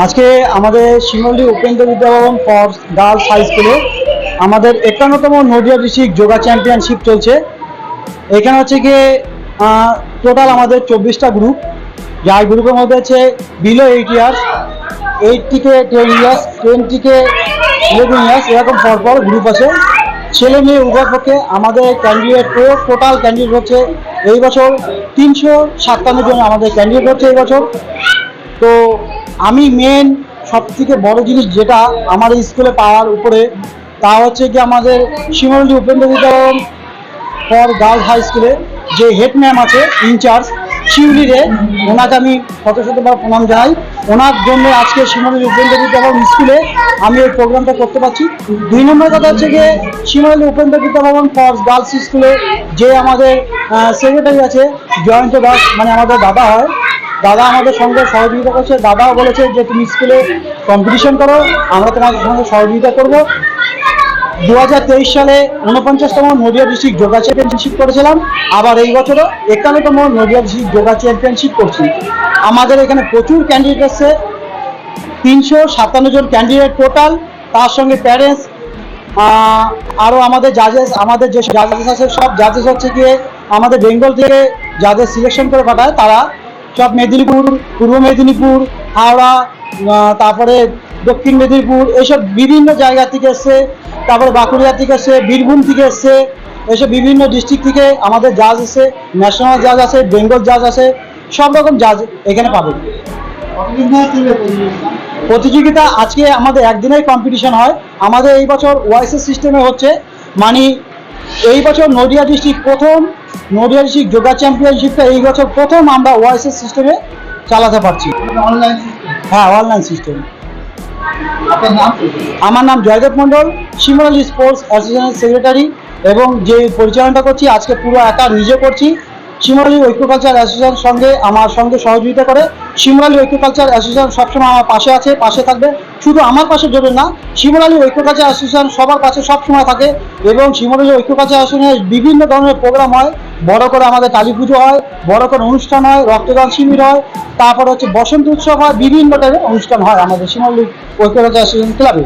আজকে আমাদের Shimli Upendra Vidyabhavan for girls high স্কুলে আমাদের একান্নতম নদিয়া ডিস্ট্রিক্ট যোগা চ্যাম্পিয়নশিপ চলছে। এখানে হচ্ছে গিয়ে টোটাল আমাদের চব্বিশটা গ্রুপ যার গ্রুপের মধ্যে আছে বিলো এইট ইয়ার্স এইট থেকে টেন ইয়ার্স টেন থেকে ইলেভেন ইয়ার্স এরকম পরপর গ্রুপ আছে। ছেলে মেয়ে উভয় পক্ষে আমাদের ক্যান্ডিডেট টোটাল ক্যান্ডিডেট হচ্ছে এই বছর তিনশো সাতান্ন জন আমাদের ক্যান্ডিডেট হচ্ছে এই বছর। তো আমি মেন সব থেকে বড় জিনিস যেটা আমার স্কুলে পাওয়ার উপরে, তা হচ্ছে কি আমাদের শিমলজি উপেন্দ্র বিদ্যালয় ফর গার্লস হাই স্কুলে যে হেড ম্যাম আছে ইনচার্জ শিউলি রে, ওনাকে আমি শত শতবার প্রণাম জানাই। ওনার জন্য আজকে শিমলি উপেন্দ্র স্কুলে আমি এই প্রোগ্রামটা করতে পারছি। দুই নম্বর কথা হচ্ছে গিয়ে শিমলি উপেন্দ্র বিদ্যাভবন ফর গার্লস স্কুলে যে আমাদের সেক্রেটারি আছে, জয়ন্ত দাস মানে আমাদের দাদা হয় দাদা আমাদের সঙ্গে সহযোগিতা করছে। দাদাও বলেছে যে তুমি স্কুলে কম্পিটিশন করো, আমরা তোমাদের সঙ্গে সহযোগিতা করব। দু হাজার তেইশ সালে উনপঞ্চাশতম নদিয়া ডিস্ট্রিক্ট যোগা চ্যাম্পিয়নশিপ করেছিলাম। আবার এই বছরও একান্নতম নদিয়া ডিস্ট্রিক্ট যোগা চ্যাম্পিয়নশিপ করছি। আমাদের এখানে প্রচুর ক্যান্ডিডেট এসছে। তিনশো সাতান্ন জন ক্যান্ডিডেট টোটাল তার সঙ্গে প্যারেন্টস আরও আমাদের জাজেস আমাদের যে জাজেস আছে, সব জাজেস হচ্ছে গিয়ে আমাদের বেঙ্গল থেকে যাদের সিলেকশন করে পাঠায়, তারা সব মেদিনীপুর, পূর্ব মেদিনীপুর, হাওড়া তারপরে দক্ষিণ মেদিনীপুর এইসব বিভিন্ন জায়গা থেকে এসছে, তারপরে বাঁকুড়িয়া থেকে এসছে, বীরভূম থেকে এসছে, এসব বিভিন্ন ডিস্ট্রিক্ট থেকে আমাদের জাজ এসে ন্যাশনাল জাজ আছে বেঙ্গল জাজ আছে, সব রকম জাজ এখানে পাবেন। প্রতিযোগিতা আজকে আমাদের একদিনের কম্পিটিশন হয়। আমাদের এই বছর ওয়াইসেস সিস্টেমে হচ্ছে মানে এই বছর নদিয়া ডিস্ট্রিক্ট প্রথম ডিস্ট্রিক্ট যোগা চ্যাম্পিয়নশিপটা এই বছর প্রথম আমরা ওয়াইসেস সিস্টেমে চালাতে পারছি। অনলাইন হ্যাঁ অনলাইন সিস্টেম আমার নাম জয়দেব মণ্ডল শিমরালি স্পোর্টস অ্যাসোসিয়েশনের সেক্রেটারি এবং যে পরিচালনাটা করছি আজকে পুরো একা নিজে করছি। শিমরালি ঐক্য কালচার অ্যাসোসিয়েশন সঙ্গে আমার সঙ্গে সহযোগিতা করে শিমরালি ঐক্য কালচার অ্যাসোসিয়েশন সবসময় আমার পাশে আছে, পাশে থাকবে। শুধু আমার পাশে দেবেন না, শিমরালি ঐক্যকালচার অ্যাসোসিয়েশন সবার পাশে সবসময় থাকে এবং শিমরালি ঐক্যকালচার অ্যাসোসিয়েশনের বিভিন্ন ধরনের প্রোগ্রাম হয়। বড় করে আমাদের কালী পুজো হয়, বড় করে অনুষ্ঠান হয়, রক্তদান শিবির হয়, তারপর হচ্ছে বসন্ত উৎসব হয়, বিভিন্ন টাইপের অনুষ্ঠান হয় আমাদের শিমরালি ঐক্যকালচার অ্যাসোসিয়েশন ক্লাবে।